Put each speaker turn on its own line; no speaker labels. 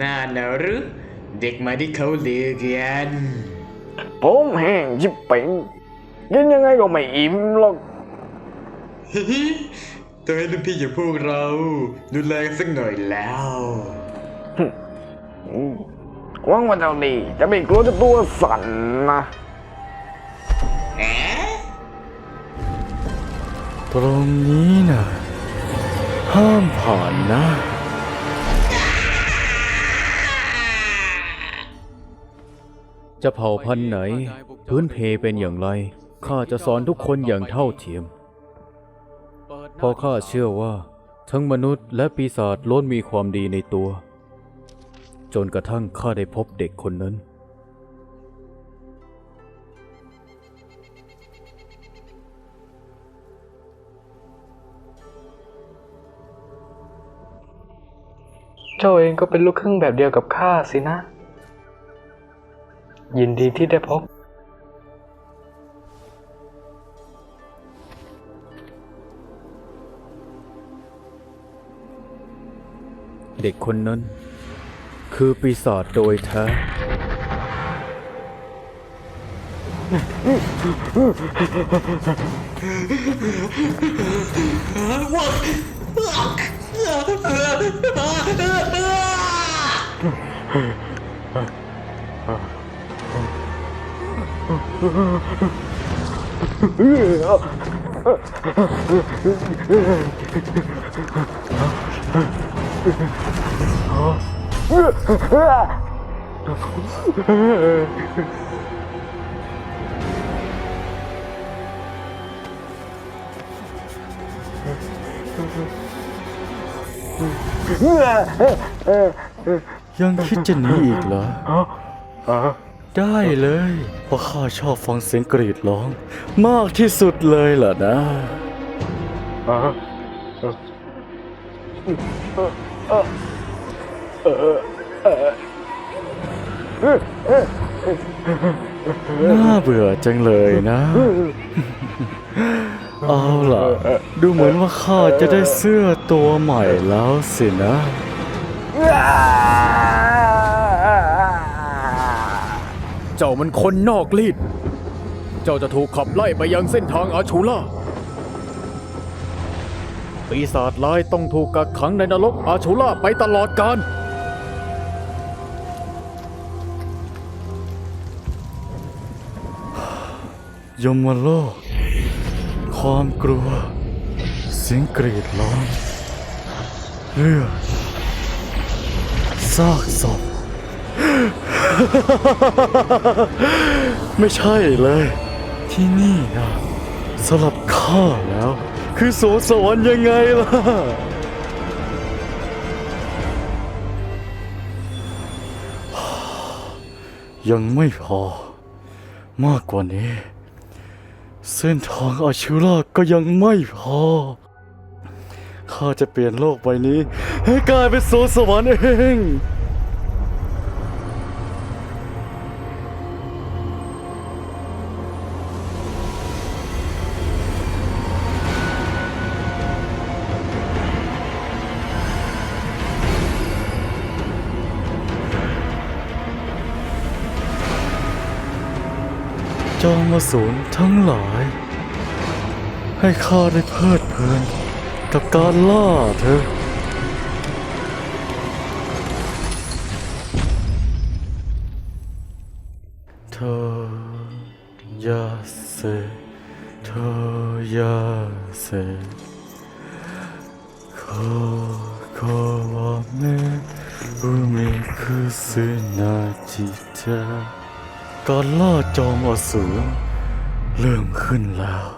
น่าหนาหรือ เด็กมาที่เขาเลือกกัน
ผมแห้งชิบเป่งกินยังไงก็ไม่อิ่มหรอก
ฮิฮิต้องให้รุ่นพี่อย่างพวกเราดูแลกันสักหน่อยแล้ว
อืมหวังว่าเจ้านี่จะไม่กลัวจะตัวสั่นนะ
แอะ
ตรงนี้นะห้ามผ่านนะ จะเผ่าพันธุ์ไหน พื้นเพเป็นอย่างไร ข้าจะสอนทุกคนอย่างเท่าเทียมเพราะข้าเชื่อว่า ทั้งมนุษย์และปีศาจล้วนมีความดีในตัว จนกระทั่งข้าได้พบเด็กคนนั้น
เจ้าเองก็เป็นลูกครึ่งแบบเดียวกับข้าสินะ ยินดีที่ได้พบ
เด็กคนนั้น คือปีศาจโดยแท้ ยังคิดจะหนีอีกเหรอ ได้เลยเพราะข้าชอบฟังเสียงกรีดร้อง มากที่สุดเลยล่ะนะน่าเบื่อจังเลยนะ เอาล่ะ ดูเหมือนว่าข้าจะได้เสื้อตัวใหม่แล้วสินะ เจ้ามันคนนอกลีด เจ้าจะถูกขับไล่ไปยังเส้นทางอาชูล่า ปีศาจร้ายต้องถูกกักขังในนรกอาชูล่าไปตลอดกาล ยมโลก ความกลัว เสียงกรีดร้องเลือดซากศพ ไม่ใช่เลย ที่นี่นะสำหรับข้าแล้ว คือโสสวรรค์ยังไงล่ะ ยังไม่พอ มากกว่านี้ เส้นทางอาชูราก็ยังไม่พอข้าจะเปลี่ยนโลกใบนี้ ให้กลายเป็นโซนสวรรค์เอง จองมาสูรทั้งหลาย ให้ข้าได้เพลิดเพลินกับการล่าเธอ เธออย่าเสเธออย่าเสขอขอว่าแม่รู้มีคือสื่อนาจิตา การล่าจอมอสูรเริ่มขึ้นแล้ว